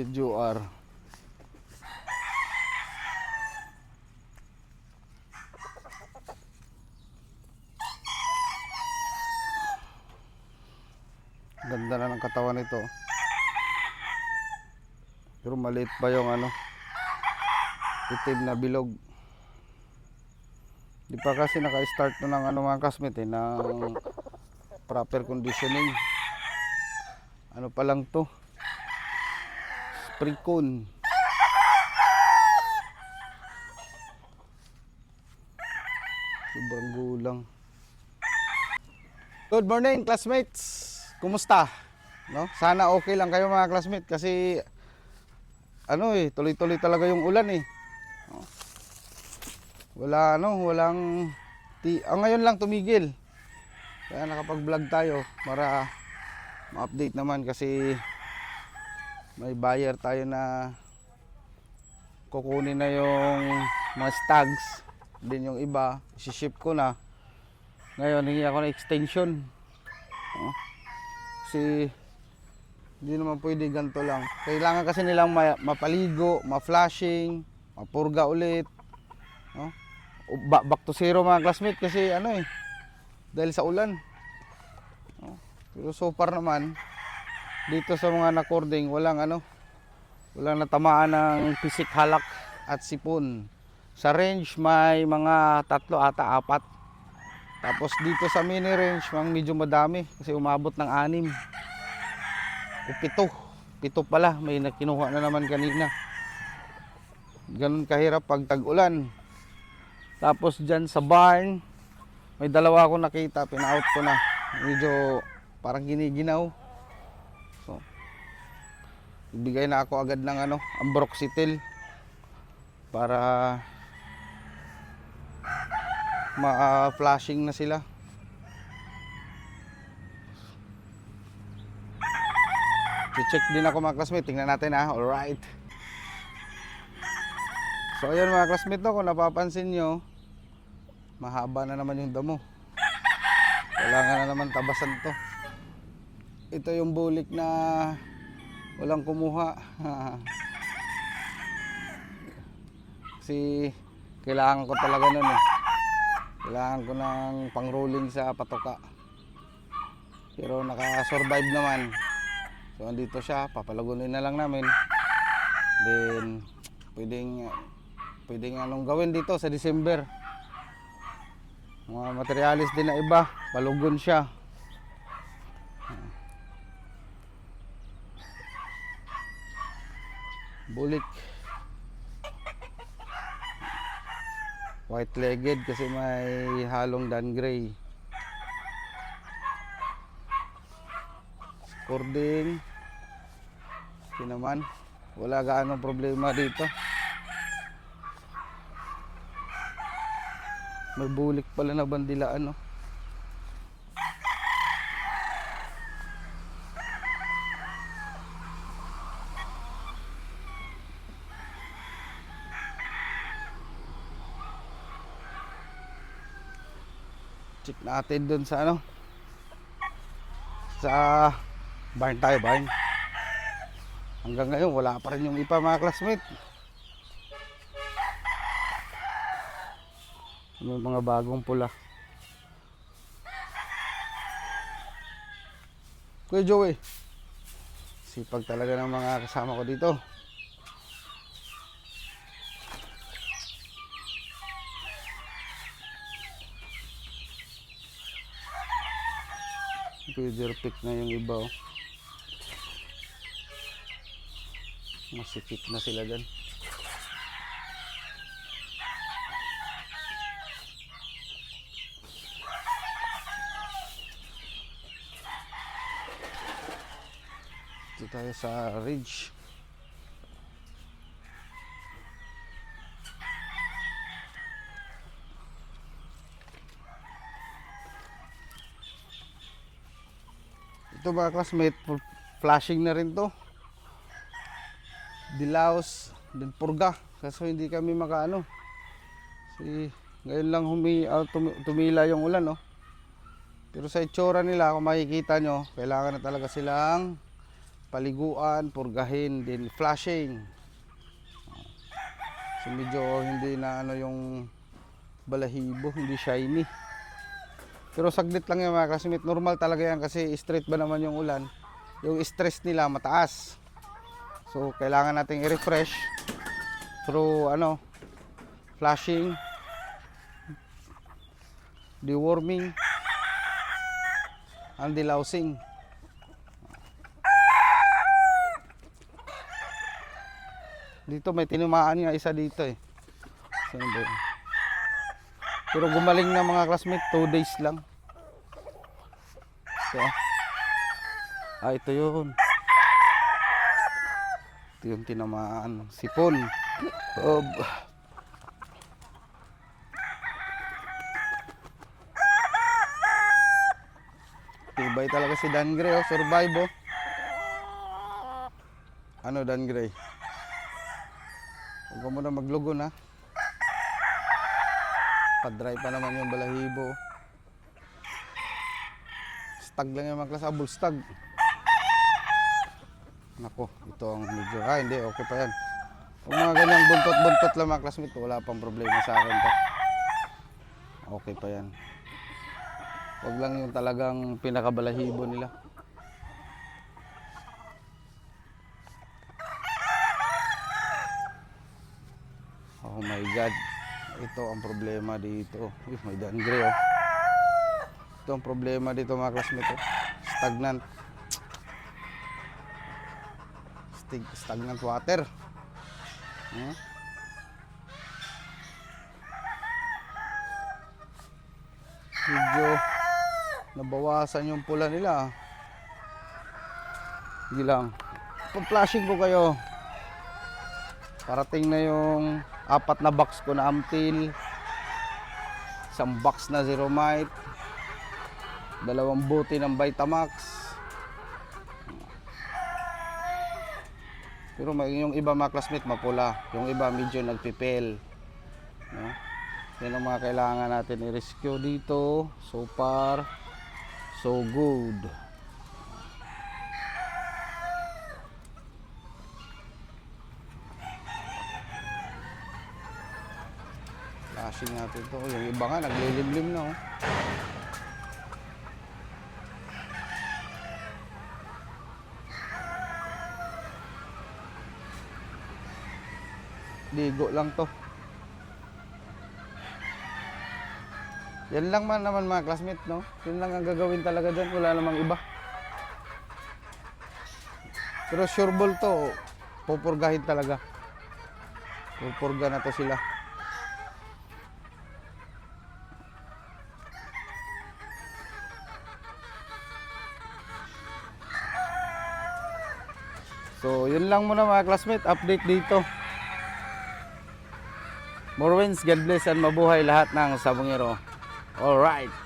Medyo R. Ganda na ng katawan nito. Pero maliit pa yung ano, itim na bilog. Di pa kasi naka-start na ng ano mga kasmet eh, ng proper conditioning. Ano pa lang to? Spring cone. Sobrang gulang. Good morning, classmates. Kumusta? No? Sana okay lang kayo mga classmates kasi ano eh, tuloy-tuloy talaga yung ulan eh. Wala ano, walang ti ah, ngayon lang tumigil. Kaya nakapag-vlog tayo para ma-update naman kasi may buyer tayo na kukunin na yung mga stags din yung iba ship ko na ngayon hingi ako ng extension oh. kasi hindi naman pwede ganito lang kailangan kasi nilang ma- mapaligo ma-flashing mapurga ulit no? O ba- back to zero mga classmate kasi ano eh dahil sa ulan no? pero so far naman dito sa mga nakording walang ano walang natamaan ng pisik halak at sipon. Sa range may mga tatlo ata apat. Tapos dito sa mini range mang medyo madami kasi umabot ng anim. O pito pito pala may nakinuha na naman kanina. Ganun kahirap pag tag-ulan. Tapos dyan sa barn may dalawa akong nakita pina-out ko na. Medyo parang giniginaw ibigay na ako agad ng ano ambroxetil para ma-flashing na sila. Check din ako mga classmate. Tingnan natin ha alright so ayun mga classmate no, kung napapansin nyo mahaba na naman yung damo. Kailangan na naman tabasan to. Ito yung bulik na walang kumuha. Kasi kailangan ko talaga nun eh. Kailangan ko ng pang rolling sa patoka. Pero naka-survive naman. So andito siya. Papalagunin na lang namin. Then pwedeng pwedeng anong gawin dito sa December? Mga materialis din na iba. Palugon siya bulik. White legged kasi may halong dan gray. Cording. Ito naman. Wala gaano problema dito. May bulik pala na bandilaan no check natin dun sa ano. Sa barn tayo barn. Hanggang ngayon wala pa rin yung ipa mga classmate. May mga bagong pula. Kuya Joey sipag talaga ng mga kasama ko dito Feather pick na yung iba oh. Masikip na sila dyan. Dito tayo sa ridge. Ito mga classmate, flashing na rin to. Dilaos, din purga. Kaso hindi kami makaano. Si ngayon lang humi, ah, tumi- tumila yung ulan, no. Pero sa itsura nila, kung makikita nyo, kailangan na talaga silang paliguan, purgahin, din flashing. So medyo hindi na ano yung balahibo, hindi shiny. Pero saglit lang yan mga classmate. Normal talaga yan kasi straight ba naman yung ulan. Yung stress nila mataas. So kailangan nating i-refresh through ano, flashing, deworming, and delousing. Dito may tinumaan nga isa dito eh. Yun? Pero gumaling na mga classmate, 2 days lang. So, ah, ito yun. Ito yung tinamaan. Sipon. Ob. Tibay talaga si Dan Gray, oh. Survive, oh. Ano, Dan Gray? Huwag ka muna maglugo na. Padry pa naman yung balahibo. Stag lang yung mga klase. Ah, bullstag. Nako, ito ang medyo. Ah, hindi. Okay pa yan. Kung mga ganyang buntot-buntot lang mga classmate, wala pang problema sa akin to. Okay pa yan. Huwag lang yung talagang pinakabalahibo nila. Oh my God. Ito ang problema dito. Uy, may dangre oh. Ito ang problema dito mga classmate. Oh. Stagnant. Stig stagnant water. Hmm? Medyo nabawasan yung pula nila. Hindi lang. Pa-flashing ko kayo. Parating na yung apat na box ko na Amtil. Isang box na Zeromite. Dalawang buti ng Vitamax. Pero may yung iba mga classmate mapula. Yung iba medyo nagpipil. No? Yan ang mga kailangan natin i-rescue dito. So far, so good. Flashing natin to. Yung iba nga, naglilimlim na oh. Ligo lang to. Yan lang man naman mga classmate, no? Yun lang ang gagawin talaga dyan. Wala namang iba. Pero sure ball to, pupurgahin talaga. Pupurga na to sila. So, yun lang muna mga classmate. Update dito. More wins, God bless, and mabuhay lahat ng sabongero. Alright.